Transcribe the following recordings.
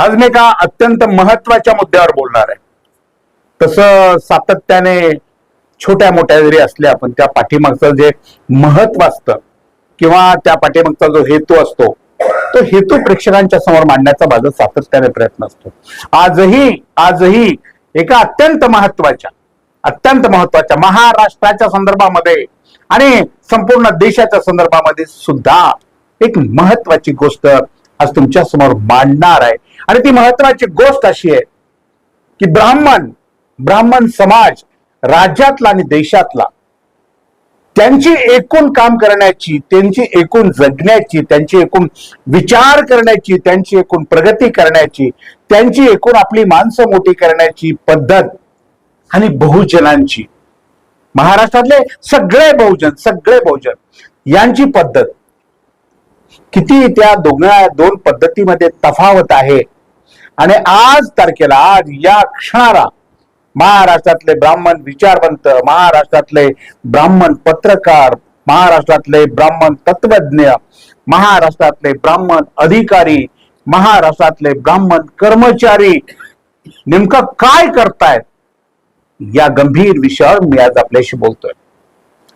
आज मी का अत्यंत महत्त्वाच्या मुद्द्यावर बोलणार आहे. तसं सातत्याने छोट्या मोठ्या जरी असल्या पण त्या पाठीमागचं जे महत्त्व असतं किंवा त्या पाठीमागचा जो हेतू असतो तो हेतू प्रेक्षकांच्या समोर मांडण्याचा माझा सातत्याने प्रयत्न असतो. आजही आजही एका अत्यंत महत्त्वाच्या अत्यंत महत्त्वाच्या महाराष्ट्राच्या संदर्भामध्ये आणि संपूर्ण देशाच्या संदर्भामध्ये सुद्धा एक महत्वाची गोष्ट आज तुमच्यासमोर मांडणार आहे. आणि ती महत्वाची गोष्ट अशी आहे की ब्राह्मण ब्राह्मण समाज राज्यातला आणि देशातला त्यांची एकूण काम करण्याची त्यांची एकूण जगण्याची त्यांची एकूण विचार करण्याची त्यांची एकूण प्रगती करण्याची त्यांची एकूण आपली माणसं मोठी करण्याची पद्धत आणि बहुजनांची. महाराष्ट्रातले सगळे बहुजन सगळे बहुजन यांची पद्धत किती त्या दोघा दोन पद्धतीमध्ये तफावत आहे? आणि आज तारखेला आज या क्षणाला महाराष्ट्रातले ब्राह्मण विचारवंत महाराष्ट्रातले ब्राह्मण पत्रकार महाराष्ट्रातले ब्राह्मण तत्वज्ञ महाराष्ट्रातले ब्राह्मण अधिकारी महाराष्ट्रातले ब्राह्मण कर्मचारी नेमकं काय करतायत? या गंभीर विषयावर मी आज आपल्याशी बोलतोय.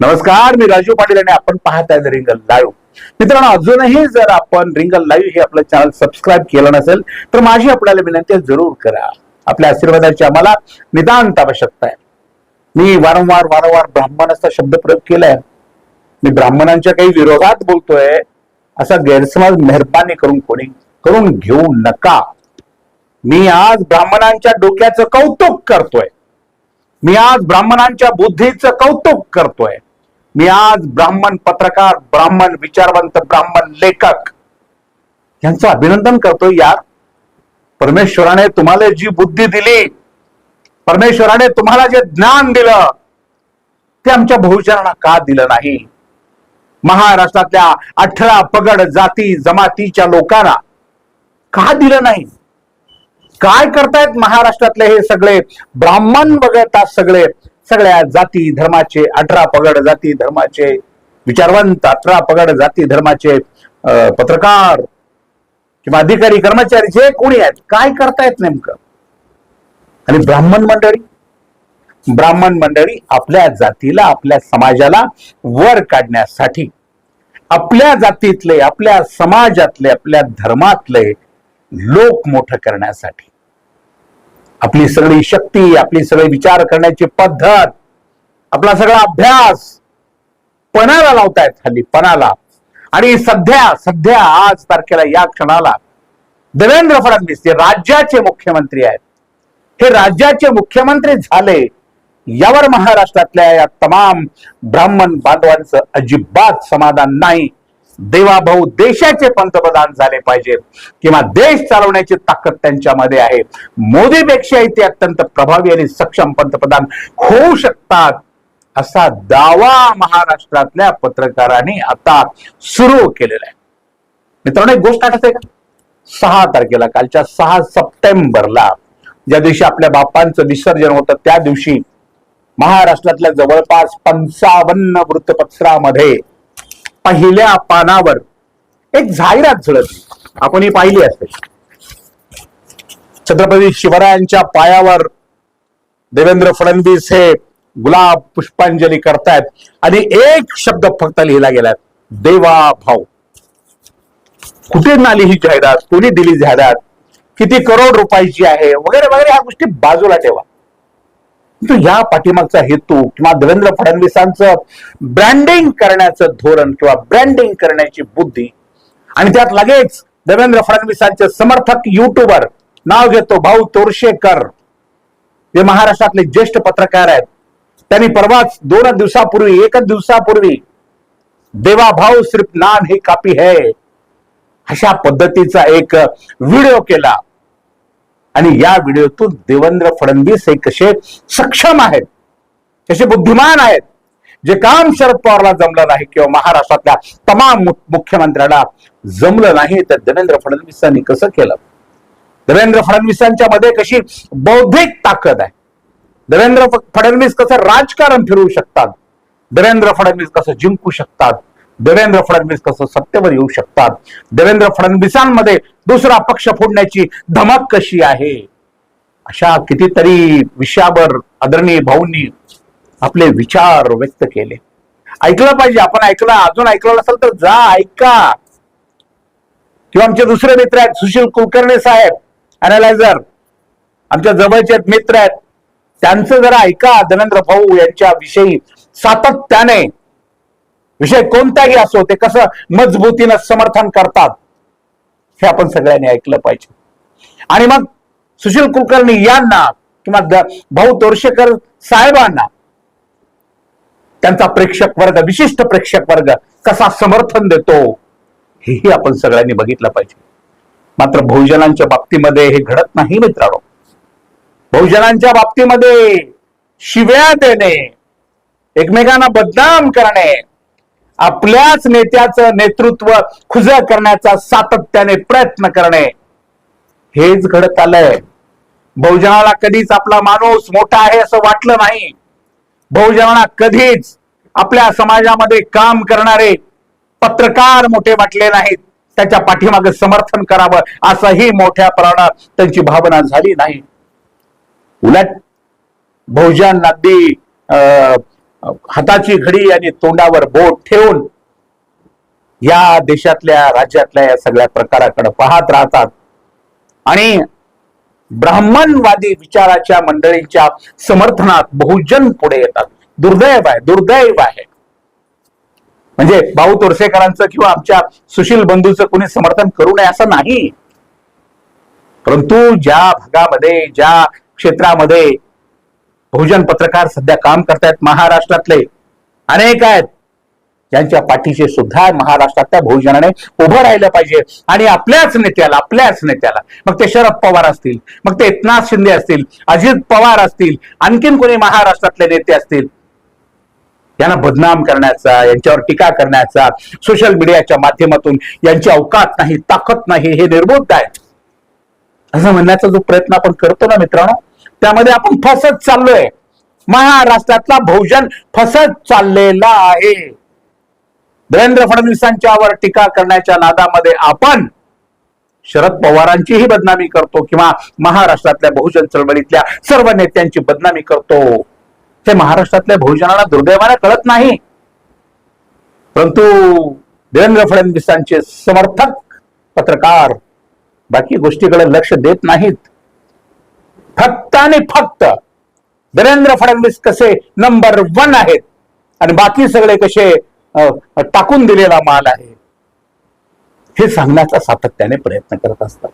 नमस्कार मी राजू पाटील आणि आपण पाहताय रिंगल लाईव्ह मित्रांनो अजूनही जर आपण रिंगल लाईव्ह हे आपलं चॅनल सबस्क्राईब केलं नसेल तर माझी आपल्याला विनंती जरूर करा. आपल्या आशीर्वादाची आम्हाला निदांत आवश्यकता आहे. मी वारंवार वारंवार ब्राह्मणाचा शब्द प्रयोग केलाय. मी ब्राह्मणांच्या काही विरोधात बोलतोय. असा गैरसमज मेहरबानी करून कोणी करून घेऊ नका. मी आज ब्राह्मणांच्या डोक्याचं कौतुक करतोय. मी आज ब्राह्मणांच्या बुद्धीचं कौतुक करतोय. मी आज ब्राह्मण पत्रकार ब्राह्मण विचारवंत ब्राह्मण लेखक यांचं अभिनंदन करतोय यार. परमेश्वराने तुम्हाला जी बुद्धी दिली परमेश्वराने तुम्हाला जे ज्ञान दिलं ते आमच्या बहुजनांना का दिलं नाही? महाराष्ट्रातल्या अठरा पगड जाती जमातीच्या लोकांना का दिलं नाही? काय करतायत महाराष्ट्रातले हे सगळे ब्राह्मण वगळता सगळे? सगळ्या जाती धर्माचे अठरा पगड जाती धर्माचे विचारवंत अठरा पगड जाती धर्माचे पत्रकार किंवा अधिकारी कर्मचारी जे कोणी आहेत काय करतायत नेमकं? आणि ब्राह्मण मंडळी? ब्राह्मण मंडळी आपल्या जातीला आपल्या समाजाला वर काढण्यासाठी आपल्या जातीतले आपल्या समाजातले आपल्या धर्मातले लोक मोठं करण्यासाठी आपली सगळी शक्ती आपली सगळी विचार करण्याची पद्धत आपला सगळा अभ्यास पणाला लावतायत हल्ली पणाला. आणि सध्या सध्या आज तारखेला या क्षणाला देवेंद्र फडणवीस जे राज्याचे मुख्यमंत्री आहेत. हे राज्याचे मुख्यमंत्री झाले यावर महाराष्ट्रातल्या या तमाम ब्राह्मण बांधवांचं अजिबात समाधान नाही. देवाभाऊ देशाचे पंतप्रधान झाले पाहिजेत किंवा देश चालवण्याची ताकद त्यांच्यामध्ये आहे. मोदीपेक्षाही ते अत्यंत प्रभावी आणि सक्षम पंतप्रधान होऊ शकतात असा दावा महाराष्ट्रातल्या पत्रकारांनी आता सुरू केलेला आहे. मित्रांनो एक गोष्ट आठवते का? सहा तारखेला कालच्या सहा सप्टेंबरला ज्या दिवशी आपल्या बापांचं विसर्जन होतं त्या दिवशी महाराष्ट्रातल्या जवळपास पंचावन्न वृत्तपत्रामध्ये पहिल्या पानावर एक जाहिरात झळकली. आपण ही पाहिली असते छत्रपती शिवरायांच्या पायावर देवेंद्र फडणवीस हे गुलाब पुष्पांजली करतायत आणि एक शब्द फक्त लिहिला गेलाय देवा भाऊ. कुठे नाली ही जाहिरात? कोणी दिली जाहिरात? किती करोड रुपयाची आहे? वगैरे वगैरे ह्या गोष्टी बाजूला ठेवा. परंतु या पाठीमागचा हेतू किंवा देवेंद्र फडणवीसांचं ब्रँडिंग करण्याचं धोरण किंवा ब्रँडिंग करण्याची बुद्धी. आणि त्यात लगेच देवेंद्र फडणवीसांचे समर्थक युट्यूबर नाव घेतो भाऊ तोरशेकर. जे महाराष्ट्रातले ज्येष्ठ पत्रकार आहेत. त्यांनी परवाच दोन दिवसापूर्वी एकच दिवसापूर्वी देवा भाऊ सिर्फ नाम हे कापी है अशा पद्धतीचा एक व्हिडिओ केला. आणि या व्हिडिओतून देवेंद्र फडणवीस हे कसे सक्षम आहेत? कसे बुद्धिमान आहेत? जे काम शरद पवारला जमलं नाही किंवा महाराष्ट्रातल्या तमाम मुख्यमंत्र्याला मुख्यमंत्र्यांना जमलं नाही तर देवेंद्र फडणवीसांनी कसं केलं? देवेंद्र फडणवीसांच्या मध्ये कशी बौद्धिक ताकद आहे? देवेंद्र फडणवीस कसं राजकारण फिरवू शकतात? देवेंद्र फडणवीस कसं जिंकू शकतात? देवेंद्र फडणवीस कसं सत्तेवर येऊ शकतात? देवेंद्र फडणवीसांमध्ये दुसरा पक्ष फोडण्याची धमक कशी आहे? अशा कितीतरी विषयावर आदरणीय भाऊंनी आपले विचार व्यक्त केले. ऐकलं पाहिजे आपण ऐकलं अजून ऐकलं नसेल तर जा ऐका. किंवा आमचे दुसरे मित्र आहेत सुशील कुलकर्णी साहेब अनालायझर आमच्या जवळचे मित्र आहेत त्यांचं जरा ऐका धनेंद्र भाऊ यांच्या विषयी सातत्याने. विषय कोणताही असो ते कसं मजबूतीनं समर्थन करतात हे आपण सगळ्यांनी ऐकलं पाहिजे. आणि मग सुशील कुलकर्णी यांना किंवा भाऊ तोरशेकर साहेबांना त्यांचा प्रेक्षक वर्ग विशिष्ट प्रेक्षक वर्ग कसा समर्थन देतो हेही आपण सगळ्यांनी बघितलं पाहिजे. मात्र बहुजनांच्या बाबतीमध्ये हे घडत नाही मित्रांनो. बहुजनांच्या बाबतीमध्ये शिव्या देणे एकमेकांना बदनाम करणे आपल्याच नेत्याचं नेतृत्व खुज करण्याचा सातत्याने प्रयत्न करणे. हेच घडत आलंय. बहुजनाला कधीच आपला माणूस मोठा आहे असं वाटलं नाही. बहुजनाला कधीच आपल्या समाजामध्ये काम करणारे पत्रकार मोठे वाटले नाहीत. त्याच्या पाठीमागे समर्थन करावं असंही मोठ्या प्रमाणात त्यांची भावना झाली नाही. उलट बहुजन अगदी अं, हाताची घडी आणि तोंडावर बोट ठेवून या देशातल्या राज्यातल्या या सगळ्या प्रकाराकडे पाहत राहतात. आणि ब्राह्मणवादी विचाराच्या मंडळींच्या समर्थनात बहुजन पुढे येतात. दुर्दैव आहे दुर्दैव आहे. म्हणजे भाऊ तोरसेकरांचं किंवा आमच्या सुशील बंधूचं कोणी समर्थन करू नये असं नाही. परंतु ज्या भागामध्ये ज्या क्षेत्रामध्ये बहुजन पत्रकार सध्या काम करतायत महाराष्ट्रातले. अनेक आहेत. ज्यांच्या पाठीशी सुद्धा महाराष्ट्रातल्या बहुजनाने उभं राहिलं पाहिजे. आणि आपल्याच नेत्याला आपल्याच नेत्याला. मग ते शरद पवार असतील मग ते एकनाथ शिंदे असतील अजित पवार असतील आणखीन कोणी महाराष्ट्रातले नेते असतील? यांना बदनाम करण्याचा यांच्यावर टीका करण्याचा सोशल मीडियाच्या माध्यमातून यांची अवकात नाही ताकद नाही हे निर्बोध आहे असं म्हणण्याचा जो प्रयत्न आपण करतो ना मित्रांनो त्यामध्ये आपण फसत चाललोय. महाराष्ट्रातला बहुजन फसत चाललेला आहे. देवेंद्र फडणवीसांच्यावर टीका करण्याच्या नादामध्ये आपण शरद पवारांचीही बदनामी करतो किंवा महाराष्ट्रातल्या बहुजन चळवळीतल्या सर्व नेत्यांची बदनामी करतो. ते महाराष्ट्रातल्या बहुजनाला दुर्दैवाने कळत नाही. परंतु देवेंद्र फडणवीसांचे समर्थक पत्रकार बाकी गोष्टीकडे लक्ष देत नाहीत. फक्त आणि फक्त देवेंद्र फडणवीस कसे नंबर वन आहेत? आणि बाकी सगळे कसे अं, टाकून दिलेला माल आहे? हे सांगण्याचा सातत्याने प्रयत्न करत असतात.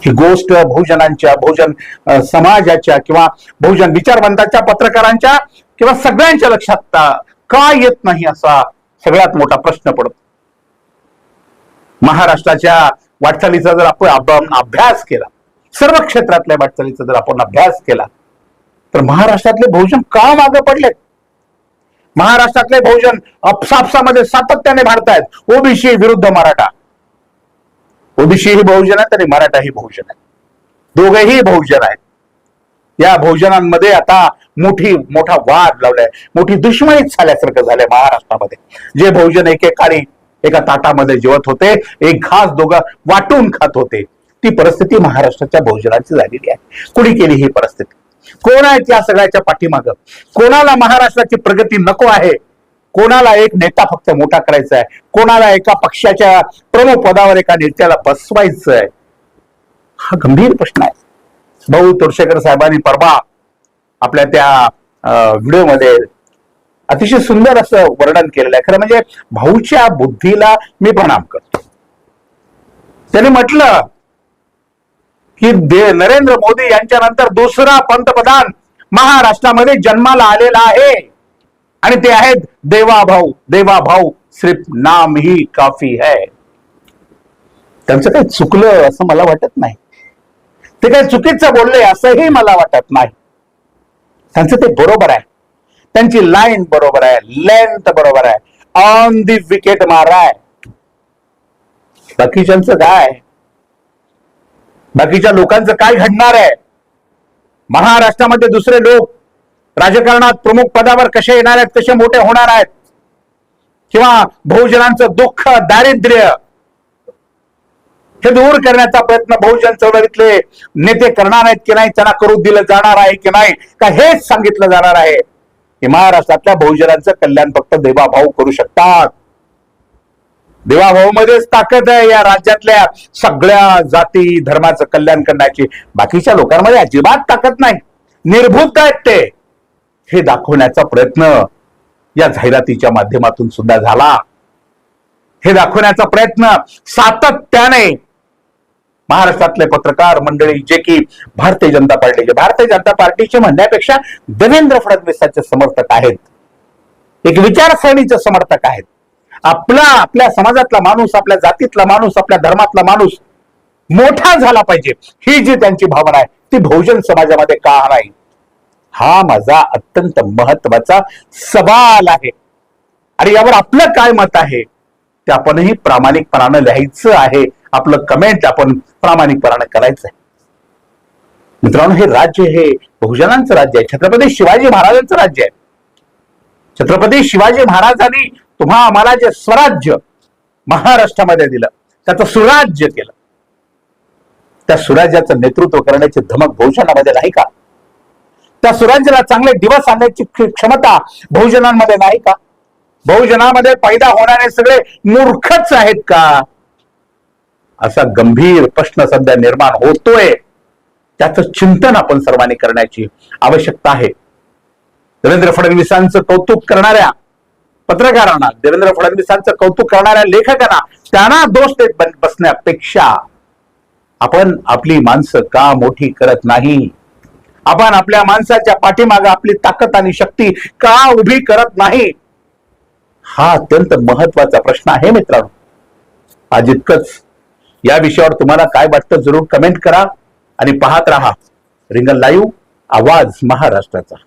ही गोष्ट बहुजनांच्या बहुजन समाजाच्या किंवा बहुजन विचारवंताच्या पत्रकारांच्या किंवा सगळ्यांच्या लक्षात का येत नाही असा सगळ्यात मोठा प्रश्न पडतो. महाराष्ट्राच्या वाटचालीचा जर आपण अभ्यास केला सर्व क्षेत्रातल्या वाटचालीचा जर आपण अभ्यास केला तर महाराष्ट्रातले बहुजन का मागे पडलेत? महाराष्ट्रातले बहुजन अपसापसामध्ये सातत्याने भांडतायत ओबीसी विरुद्ध मराठा. ओबीसी ही बहुजन आहेत आणि मराठा ही बहुजन आहे दोघेही बहुजन आहेत. या बहुजनांमध्ये आता मोठी मोठा वाद लावलाय. मोठी दुश्मनीच झाल्यासारखं झालंय महाराष्ट्रामध्ये. जे बहुजन एकेकाळी एका ताटामध्ये जेवत होते एक घास दोघं वाटून खात होते. ती परिस्थिती महाराष्ट्राच्या बहुजनाची झालेली आहे. कुणी केली ही परिस्थिती? कोण आहेत या सगळ्याच्या पाठीमागं? कोणाला महाराष्ट्राची प्रगती नको आहे? कोणाला एक नेता फक्त मोठा करायचा आहे? कोणाला एका पक्षाच्या प्रमुख पदावर एका नेत्याला बसवायचं आहे? हा गंभीर प्रश्न आहे. भाऊ तोरशेकर साहेबांनी परवा आपल्या त्या अं, व्हिडिओमध्ये अतिशय सुंदर असं वर्णन केलेलं आहे. खरं म्हणजे भाऊच्या बुद्धीला मी प्रणाम करतो. त्याने म्हटलं की नरेंद्र मोदी यांच्यानंतर दुसरा पंतप्रधान महाराष्ट्रामध्ये जन्माला आलेला आहे. आणि ते आहेत देवा भाऊ देवा भाऊ सिर्फ नाम ही काफी है. त्यांचं काही चुकलं असं मला वाटत नाही. ते काही चुकीचं बोलले असंही मला वाटत नाही. त्यांचं ते बरोबर आहे. त्यांची लाईन बरोबर आहे. लेंथ बरोबर आहे. ऑन दी विकेट माराय बाकीच्यांचं काय? बाकीच्या लोकांचं काय घडणार आहे? महाराष्ट्रामध्ये दुसरे लोक राजकारणात प्रमुख पदावर कसे येणार आहेत कसे मोठे होणार आहेत? किंवा बहुजनांचं दुःख दारिद्र्य हे दूर करण्याचा प्रयत्न बहुजन चळवळीतले नेते करणार आहेत की नाही त्यांना करू दिलं जाणार आहे की नाही का हेच सांगितलं जाणार आहे? की महाराष्ट्रातल्या बहुजनांचं कल्याण फक्त देवाभाऊ करू शकतात. देवाभाऊमध्येच ताकद आहे या राज्यातल्या सगळ्या जाती धर्माचं कल्याण करण्याची. बाकीच्या लोकांमध्ये अजिबात ताकद नाही. निर्भूत आहेत ते. हे दाखवण्याचा प्रयत्न या जाहिरातीच्या माध्यमातून सुद्धा झाला. हे दाखवण्याचा प्रयत्न सातत्याने महाराष्ट्रातले पत्रकार मंडळी जे की भारतीय जनता पार्टीचे भारतीय जनता पार्टीचे म्हणण्यापेक्षा देवेंद्र फडणवीसांचे समर्थक आहेत. एक विचारसरणीचे समर्थक आहेत. आपला आपल्या समाजातला माणूस आपल्या जातीतला माणूस आपल्या धर्मातला माणूस मोठा झाला पाहिजे. ही जी त्यांची भावना आहे ती बहुजन समाजामध्ये का नाही? हा माझा अत्यंत महत्त्वाचा सवाल आहे. आणि यावर आपलं काय मत आहे? ते आपणही प्रामाणिकपणानं लिहायचं आहे. आपलं कमेंट आपण प्रामाणिकपणानं करायचं आहे. मित्रांनो हे राज्य हे बहुजनांचं राज्य आहे. छत्रपती शिवाजी महाराजांचं राज्य आहे. छत्रपती शिवाजी महाराजांनी तुम्हा आम्हाला जे स्वराज्य महाराष्ट्रामध्ये दिलं त्याचं सुराज्य केलं. त्या सुराज्याचं नेतृत्व करण्याची धमक बहुजनामध्ये नाही का? त्या सुराज्याला चांगले दिवस आणण्याची क्षमता बहुजनांमध्ये नाही का? बहुजनामध्ये पैदा होणारे सगळे मूर्खच आहेत का? असा गंभीर प्रश्न सध्या निर्माण होतोय. त्याचं चिंतन आपण सर्वांनी करण्याची आवश्यकता आहे. देवेंद्र फडणवीसांचं कौतुक करणाऱ्या पत्रकारांना देवेंद्र फडणवीसांचं कौतुक करणाऱ्या लेखकांना त्यांना दोष देत बसण्यापेक्षा आपण आपली माणसं का मोठी करत नाही? आपण आपल्या माणसाच्या पाठीमागे आपली ताकद आणि शक्ती का उभी करत नाही? हा अत्यंत महत्त्वाचा प्रश्न आहे मित्रांनो. आज इतकंच. या विषयावर तुम्हाला काय वाटतं जरूर कमेंट करा आणि पाहत राहा. रिंगल लाईव्ह आवाज महाराष्ट्राचा.